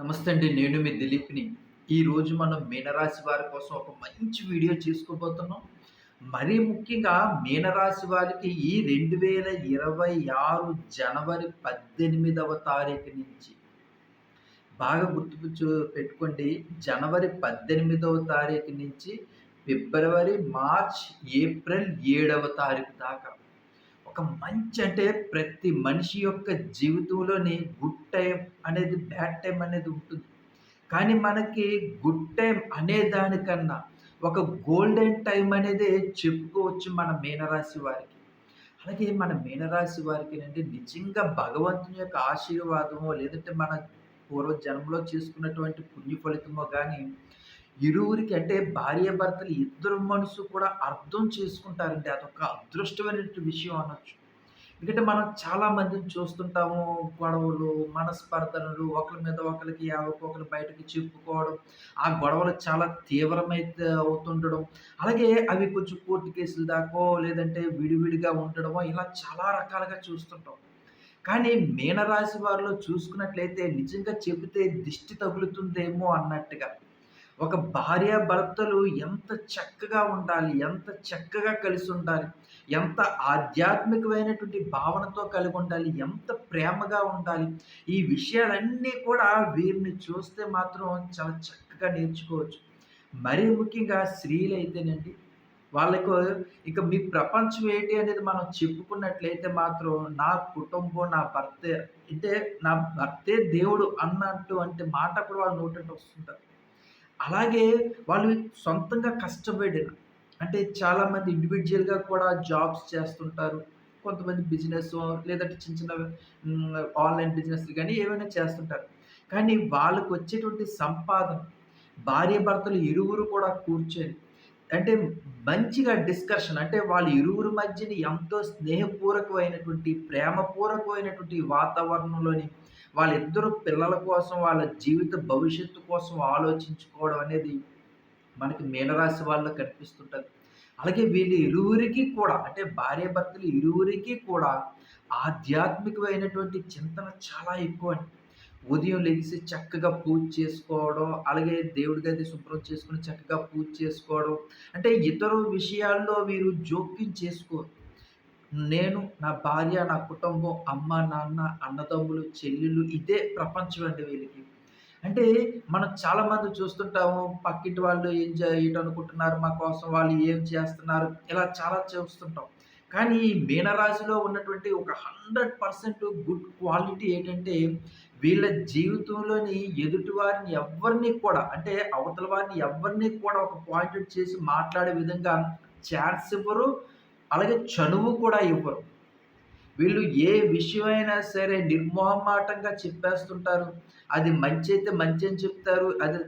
నమస్తే అండి నేను మీ దిలీప్ని. ఈరోజు మనం మీనరాశి వారి కోసం ఒక మంచి వీడియో చేసుకోబోతున్నాం. మరీ ముఖ్యంగా మీనరాశి వారికి ఈ రెండు వేల ఇరవై ఆరు జనవరి పద్దెనిమిదవ తారీఖు నుంచి బాగా గుర్తుపుచ్చు పెట్టుకోండి. జనవరి పద్దెనిమిదవ తారీఖు నుంచి ఫిబ్రవరి మార్చ్ ఏప్రిల్ ఏడవ తారీఖు దాకా ఒక మంచి అంటే ప్రతి మనిషి యొక్క జీవితంలోని గుడ్ టైం అనేది బ్యాడ్ టైం అనేది ఉంటుంది. కానీ మనకి గుడ్ టైం అనే దానికన్నా ఒక గోల్డెన్ టైం అనేది చెప్పుకోవచ్చు మన మీనరాశి వారికి. అలాగే మన మీనరాశి వారికి అంటే నిజంగా భగవంతుని యొక్క ఆశీర్వాదమో లేదంటే మన పూర్వజన్మలో చేసుకున్నటువంటి పుణ్య ఫలితమో కానీ ఇరువురికి అంటే భార్యాభర్తలు ఇద్దరు మనసు కూడా అర్థం చేసుకుంటారంటే అదొక అదృష్టమైనటువంటి విషయం అనొచ్చు. ఎందుకంటే మనం చాలా మందిని చూస్తుంటాము. గొడవలు, మనస్పర్ధలు, ఒకళ్ళ మీద ఒకరికి ఒకరు బయటకి చెప్పుకోవడం, ఆ గొడవలు చాలా తీవ్రమైతే అవుతుండడం, అలాగే అవి కొంచెం కోర్టు కేసులు దాకో లేదంటే విడివిడిగా ఉండడమో ఇలా చాలా రకాలుగా చూస్తుంటాం. కానీ మీనరాశి వారిలో చూసుకున్నట్లయితే నిజంగా చెబితే దిష్టి తగులుతుందేమో అన్నట్టుగా. ఒక భార్యాభర్తలు ఎంత చక్కగా ఉండాలి, ఎంత చక్కగా కలిసి ఉండాలి ఎంత ఆధ్యాత్మికమైనటువంటి భావనతో కలిగి ఉండాలి, ఎంత ప్రేమగా ఉండాలి. ఈ విషయాలన్నీ కూడా వీరిని చూస్తే మాత్రం చాలా చక్కగా నేర్చుకోవచ్చు. మరీ ముఖ్యంగా స్త్రీలు అయితేనండి వాళ్ళకు ఇక మీ ప్రపంచం ఏంటి అనేది మనం చెప్పుకున్నట్లయితే మాత్రం నా కుటుంబం, నా భర్తే అంటే నా భర్తే దేవుడు అన్నట్టు అంటే మాట కూడా వాళ్ళు నోటంట వస్తుంటారు అలాగే వాళ్ళు సొంతంగా కష్టపడిన అంటే చాలామంది ఇండివిజువల్గా కూడా జాబ్స్ చేస్తుంటారు. కొంతమంది బిజినెస్ లేదంటే చిన్న చిన్న ఆన్‌లైన్ బిజినెస్‌లు కానీ ఏవైనా చేస్తుంటారు. కానీ వాళ్ళకు వచ్చేటువంటి సంపాదన భార్యాభర్తలు ఇరువురు కూడా కూర్చొని అంటే మంచిగా డిస్కషన్ అంటే వాళ్ళ ఇరువురు మధ్యని ఎంతో స్నేహపూర్వకమైనటువంటి, ప్రేమపూర్వకమైనటువంటి వాతావరణంలోని వాళ్ళిద్దరూ పిల్లల కోసం, వాళ్ళ జీవిత భవిష్యత్తు కోసం ఆలోచించుకోవడం అనేది మనకి మీనరాశి వాళ్ళలో కనిపిస్తుంటుంది అలాగే వీళ్ళు ఇరువురికి కూడా అంటే భార్యాభర్తలు ఇరువురికి కూడా ఆధ్యాత్మికమైనటువంటి చింతన చాలా ఎక్కువండి. ఉదయం లెగిసి చక్కగా పూజ చేసుకోవడం, అలాగే దేవుడి గది శుభ్రం చేసుకొని చక్కగా పూజ చేసుకోవడం. అంటే ఇతర విషయాల్లో వీరు జోక్యం చేసుకోరు. నేను, నా భార్య, నా కుటుంబం, అమ్మ, నాన్న, అన్నదమ్ములు, చెల్లెళ్ళు ఇదే ప్రపంచం అండి వీళ్ళకి. అంటే మనం చాలామంది చూస్తుంటాము. పక్కింటి వాళ్ళు ఏం చేయటనుకుంటున్నారు మా కోసం, వాళ్ళు ఏం చేస్తున్నారు, ఇలా చాలా చూస్తుంటాం. కానీ ఈ మీనరాశిలో ఉన్నటువంటి ఒక 100% గుడ్ క్వాలిటీ ఏంటంటే, వీళ్ళ జీవితంలోని ఎదుటి వారిని ఎవ్వరిని కూడా అంటే అవతల వారిని ఎవరిని కూడా ఒక పాయింట్ చేసి మాట్లాడే విధంగా ఛాన్స్ ఇవ్వరు. అలాగే చనువు కూడా ఇవ్వరు. వీళ్ళు ఏ విషయమైనా సరే నిర్మోహమాటంగా చెప్పేస్తుంటారు. అది మంచి అయితే మంచి అని చెప్తారు. అది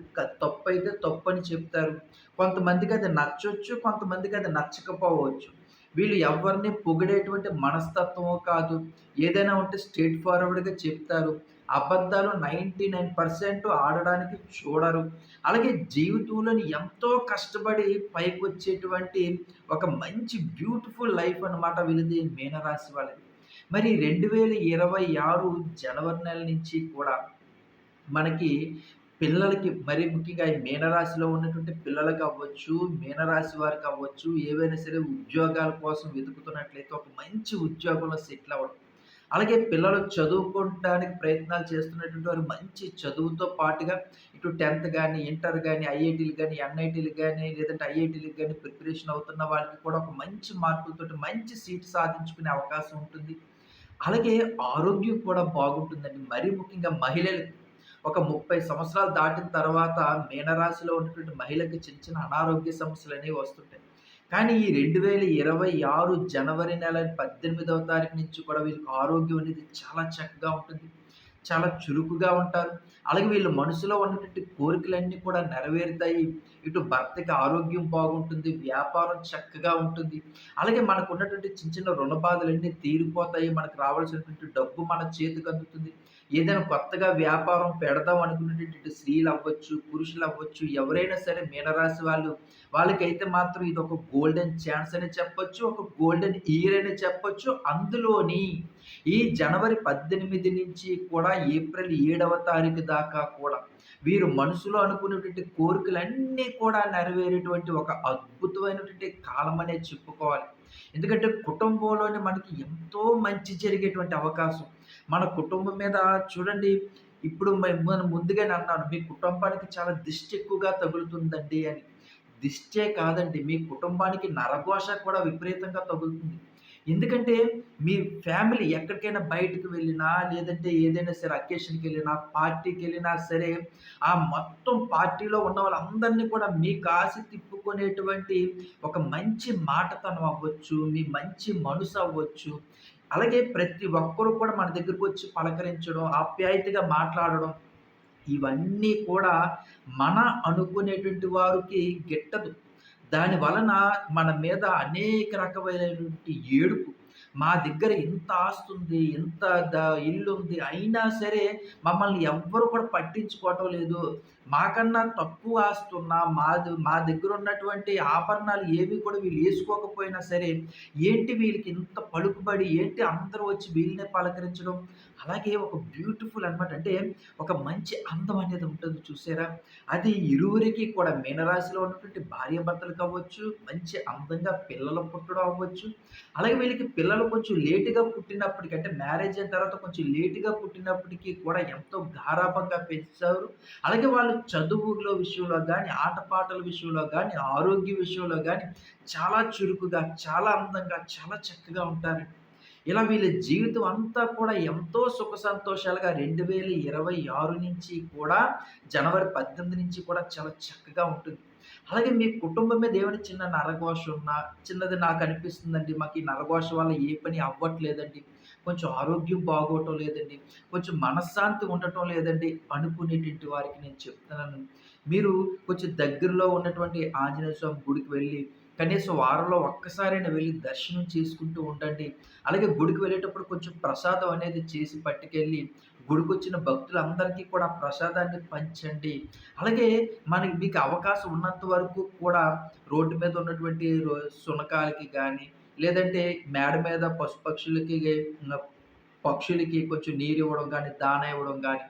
తప్పైతే తప్పు అని చెప్తారు. కొంతమందికి అది నచ్చవచ్చు కొంతమందికి అది నచ్చకపోవచ్చు. వీళ్ళు ఎవ్వరిని పొగిడేటువంటి మనస్తత్వము కాదు. ఏదైనా ఉంటే స్ట్రేట్ ఫార్వర్డ్‌గా చెప్తారు. అబద్ధాలు 99% ఆడడానికి చూడరు. అలాగే జీవితంలోని ఎంతో కష్టపడి పైకి వచ్చేటువంటి ఒక మంచి బ్యూటిఫుల్ లైఫ్ అన్నమాట వీళ్ళది మీనరాశి వాళ్ళది. మరి 2026 జనవరి నెల నుంచి కూడా మనకి పిల్లలకి మరి ముఖ్యంగా ఈ మీనరాశిలో ఉన్నటువంటి పిల్లలకవ్వచ్చు, మీనరాశి వారికవ్వచ్చు, ఏవైనా సరే ఉద్యోగాల కోసం వెతుకుతున్నట్లయితే ఒక మంచి ఉద్యోగంలో సెటిల్ అవ్వడం. అలాగే పిల్లలు చదువుకోవడానికి ప్రయత్నాలు చేస్తున్నటువంటి వారు మంచి చదువుతో పాటుగా ఇటు టెన్త్ కానీ ఇంటర్ కానీ ఐఐటీలు కానీ ఎన్‌ఐటీలు కానీ లేదంటే ఐఐటీలకు కానీ ప్రిపరేషన్ అవుతున్న వాళ్ళకి కూడా ఒక మంచి మార్కులతో మంచి సీట్ సాధించుకునే అవకాశం ఉంటుంది. అలాగే ఆరోగ్యం కూడా బాగుంటుందండి. మరీ ముఖ్యంగా మహిళలకి ఒక 30 సంవత్సరాలు దాటిన తర్వాత మీనరాశిలో ఉన్నటువంటి మహిళకి చిన్న చిన్న అనారోగ్య సమస్యలు అనేవి వస్తుంటాయి. కానీ ఈ 2026 జనవరి నెల 18వ తారీఖు నుంచి కూడా వీళ్ళకి ఆరోగ్యం అనేది చాలా చక్కగా ఉంటుంది. చాలా చురుకుగా ఉంటారు. అలాగే వీళ్ళ మనసులో ఉన్నటువంటి కోరికలన్నీ కూడా నెరవేరుతాయి. ఇటు భర్తకి ఆరోగ్యం బాగుంటుంది. వ్యాపారం చక్కగా ఉంటుంది. అలాగే మనకు ఉన్నటువంటి చిన్న చిన్న రుణ బాధలన్నీ తీరిపోతాయి. మనకు రావాల్సినటువంటి డబ్బు మన చేతికి అందుతుంది ఏదైనా కొత్తగా వ్యాపారం పెడదాం అనుకునేటటువంటి స్త్రీలు అవ్వచ్చు, పురుషులు అవ్వచ్చు, ఎవరైనా సరే మీనరాశి వాళ్ళు వాళ్ళకైతే మాత్రం ఇది ఒక గోల్డెన్ ఛాన్స్ అని చెప్పొచ్చు. ఒక గోల్డెన్ ఇయర్ అని చెప్పొచ్చు. అందులోని ఈ జనవరి 18 నుంచి కూడా ఏప్రిల్ ఏడవ తారీఖు దాకా కూడా వీరు మనసులో అనుకునేటువంటి కోరికలన్నీ కూడా నెరవేరేటువంటి ఒక అద్భుతమైనటువంటి కాలం అనేది చెప్పుకోవాలి. ఎందుకంటే కుటుంబంలోనే మనకి ఎంతో మంచి జరిగేటువంటి అవకాశం. మన కుటుంబం మీద చూడండి ఇప్పుడు మనం ముందుగానే అన్నాను. మీ కుటుంబానికి చాలా దిష్టి ఎక్కువగా తగులుతుందండి అని. దిష్టే కాదండి మీ కుటుంబానికి నరఘోష కూడా విపరీతంగా తగులుతుంది. ఎందుకంటే మీ ఫ్యామిలీ ఎక్కడికైనా బయటకు వెళ్ళినా, లేదంటే ఏదైనా సరే అకేషన్కి వెళ్ళినా పార్టీకి వెళ్ళినా సరే, ఆ మొత్తం పార్టీలో ఉన్న వాళ్ళందరిని కూడా మీ కాసి తిప్పుకునేటువంటి ఒక మంచి మాటతనం అవ్వచ్చు, మీ మంచి మనసు అవ్వచ్చు. అలాగే ప్రతి ఒక్కరు కూడా మన దగ్గరకు వచ్చి పలకరించడం, ఆప్యాయతగా మాట్లాడడం, ఇవన్నీ కూడా మన అనుకునేటువంటి వారికి గిట్టదు. దాని వలన మన మీద అనేక రకమైనటువంటి ఏడుపు. మా దగ్గర ఇంత ఆస్తుంది, ఎంత ద ఇల్లుంది. అయినా సరే మమ్మల్ని ఎవ్వరు కూడా పట్టించుకోవటం లేదు. మాకన్నా తక్కువ ఆస్తున్న మా మా దగ్గర ఉన్నటువంటి ఆభరణాలు ఏవి కూడా వీళ్ళు వేసుకోకపోయినా సరే, ఏంటి వీళ్ళకి ఇంత పలుకుబడి, ఏంటి అందరూ వచ్చి వీళ్ళనే పలకరించడం. అలాగే ఒక బ్యూటిఫుల్ అనమాట. అంటే ఒక మంచి అందం అనేది ఉంటుంది చూసారా? అది ఇరువురికి కూడా మీనరాశిలో ఉన్నటువంటి భార్యాభర్తలు కావచ్చు మంచి అందంగా పిల్లలు పుట్టడం అవ్వచ్చు. అలాగే వీళ్ళకి పిల్లలు కొంచెం లేటుగా పుట్టినప్పటికీ అంటే మ్యారేజ్ అయిన తర్వాత కొంచెం లేటుగా పుట్టినప్పటికీ కూడా ఎంతో గారాభంగా పెంచారు. అలాగే వాళ్ళు చదువులో విషయంలో కానీ ఆటపాటల విషయంలో కానీ ఆరోగ్య విషయంలో కానీ చాలా చురుకుగా, చాలా అందంగా, చాలా చక్కగా ఉంటారండి. ఇలా వీళ్ళ జీవితం అంతా కూడా ఎంతో సుఖ సంతోషాలుగా 2026 నుంచి కూడా జనవరి 18 నుంచి కూడా చాలా చక్కగా ఉంటుంది. అలాగే మీ కుటుంబం మీద ఏమైనా చిన్న నరఘోష ఉన్నా, చిన్నది నాకు అనిపిస్తుందండి మాకు ఈ నరఘోష వల్ల ఏ పని అవ్వట్లేదండి. కొంచెం ఆరోగ్యం బాగోవటం లేదండి. కొంచెం మనశ్శాంతి ఉండటం లేదండి అనుకునేటువంటి వారికి నేను చెప్తున్నాను. మీరు కొంచెం దగ్గరలో ఉన్నటువంటి ఆంజనేయ స్వామి గుడికి వెళ్ళి కనీసం వారంలో ఒక్కసారైనా వెళ్ళి దర్శనం చేసుకుంటూ ఉండండి. అలాగే గుడికి వెళ్ళేటప్పుడు కొంచెం ప్రసాదం అనేది చేసి పట్టుకెళ్ళి గుడికొచ్చిన భక్తులందరికీ కూడా ప్రసాదాన్ని పంచండి. అలాగే మనకి మీకు అవకాశం ఉన్నంత వరకు కూడా రోడ్డు మీద ఉన్నటువంటి రొ శునకాలకి కానీ లేదంటే మేడ మీద పశుపక్షులకి పక్షులకి కొంచెం నీరు ఇవ్వడం కానీ దానా ఇవ్వడం కానీ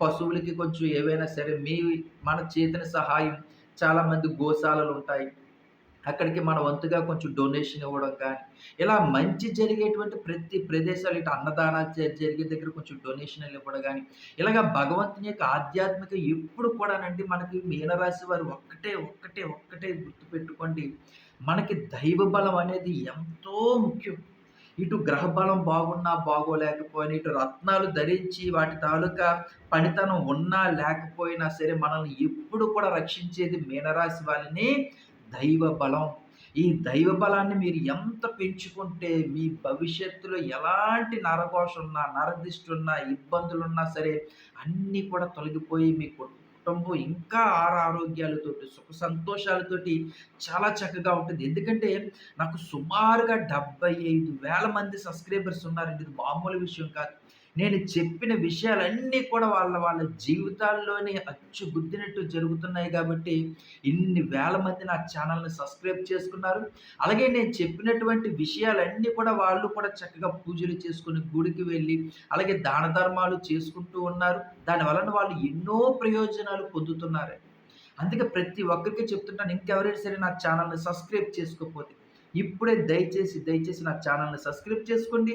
పశువులకి కొంచెం ఏవైనా సరే మీ మన చేతిన సహాయం చాలామంది గోశాలలు ఉంటాయి అక్కడికి మన వంతుగా కొంచెం డొనేషన్ ఇవ్వడం కానీ, ఇలా మంచి జరిగేటువంటి ప్రతి ప్రదేశాలు ఇటు అన్నదానాలు జరిగే దగ్గర కొంచెం డొనేషన్‌లు ఇవ్వడం కానీ ఇలాగ భగవంతుని యొక్క ఆధ్యాత్మిక ఎప్పుడు కూడానండి మనకి మీనరాశి వారు ఒక్కటే, ఒక్కటే, ఒక్కటే గుర్తుపెట్టుకోండి. మనకి దైవ బలం అనేది ఎంతో ముఖ్యం. ఇటు గ్రహ బలం బాగున్నా, బాగోలేకపోయినా, ఇటు రత్నాలు ధరించి వాటి తాలూకా పనితనం ఉన్నా, లేకపోయినా సరే మనల్ని ఎప్పుడు కూడా రక్షించేది మీనరాశి వాళ్ళని దైవ బలం. ఈ దైవ బలాన్ని మీరు ఎంత పెంచుకుంటే మీ భవిష్యత్తులో ఎలాంటి నరఘోష ఉన్నా, ఇబ్బందులున్నా సరే అన్నీ కూడా తొలగిపోయి మీ కుటుంబం ఇంకా ఆరారోగ్యాలతోటి, సుఖ సంతోషాలతోటి చాలా చక్కగా ఉంటుంది. ఎందుకంటే నాకు సుమారుగా 75,000 మంది సబ్‌స్క్రైబర్స్ ఉన్నారండి. ఇది మామూలు విషయం కాదు. నేను చెప్పిన విషయాలన్నీ కూడా వాళ్ళ వాళ్ళ జీవితాల్లోని అచ్చుగుద్దినట్టు జరుగుతున్నాయి కాబట్టి, ఇన్ని వేల మంది నా ఛానల్ని సబ్‌స్క్రైబ్ చేసుకున్నారు. అలాగే నేను చెప్పినటువంటి విషయాలన్నీ కూడా వాళ్ళు కూడా చక్కగా పూజలు చేసుకుని గుడికి వెళ్ళి, అలాగే దాన ధర్మాలు చేసుకుంటూ ఉన్నారు. దాని వలన వాళ్ళు ఎన్నో ప్రయోజనాలు పొందుతున్నారు. అందుకే ప్రతి ఒక్కరికి చెప్తుంటాను ఇంకెవరైనా సరే నా ఛానల్ని సబ్‌స్క్రైబ్ చేసుకోకపోతే, ఇప్పుడే దయచేసి, దయచేసి నా ఛానల్ని సబ్‌స్క్రైబ్ చేసుకోండి.